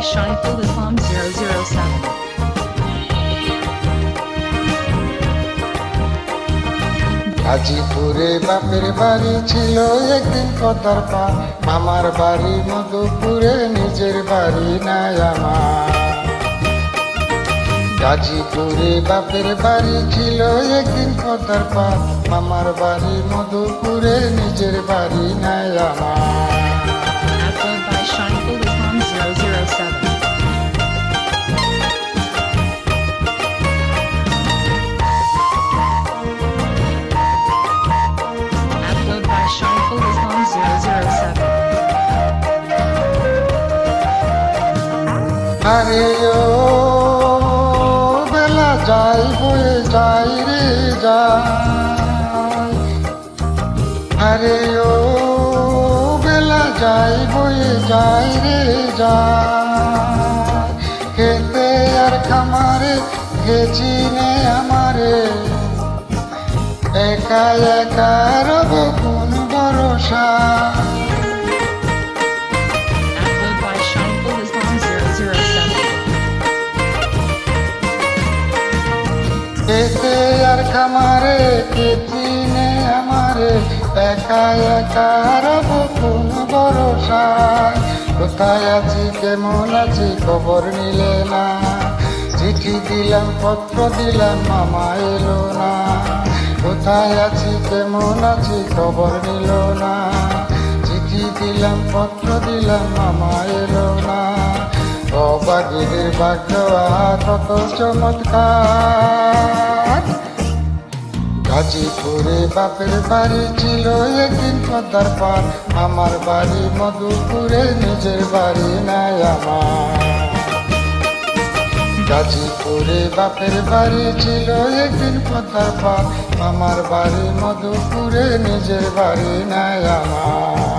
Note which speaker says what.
Speaker 1: by Shaiful Islam 007.
Speaker 2: গাজীপুরে বাপের বাড়ি ছিল, একদিন পদ্মার পা। মামার বাড়ি মধুপুরে, নিজের বাড়ি নাই আমার। গাজীপুরে বাপের বাড়ি ছিল, একদিন পদ্মার পা। মামার বাড়ি মধুপুরে, নিজের বাড়ি নাই আমার। আরে ও, বেলা যাই বয়ে যাই রে যাই। আরে ও, বেলা যাই বয়ে যাই রে যাই। খেতে আর খামারে গেছি নে আমারে। একা একা
Speaker 1: 007.
Speaker 2: এতে আর খামারে কেচিনে আমারে। একা একা কোন ভরসায়। কোথায় আছি, কেমন আছি, খবর নিলে না। চিঠি দিলাম, পত্র দিলাম, মামা এলো না। কোথায় আছি, কেমন আছি, খবর নিল না। চিঠি দিলাম, পত্র দিলাম, মামা এলো না। অবাগির ভাগ্য কত চমৎকার। গাজীপুরে বাপের বাড়ি ছিল একদিন পদ্মার পার। আমার বাড়ি মধুপুরে, নিজের বাড়ি নাই আমার। গাজীপুরে বাপের বাড়ি ছিল একদিন পদ্মার পার। আমার বাড়ি মধুপুরে, নিজের বাড়ি নাই আমার।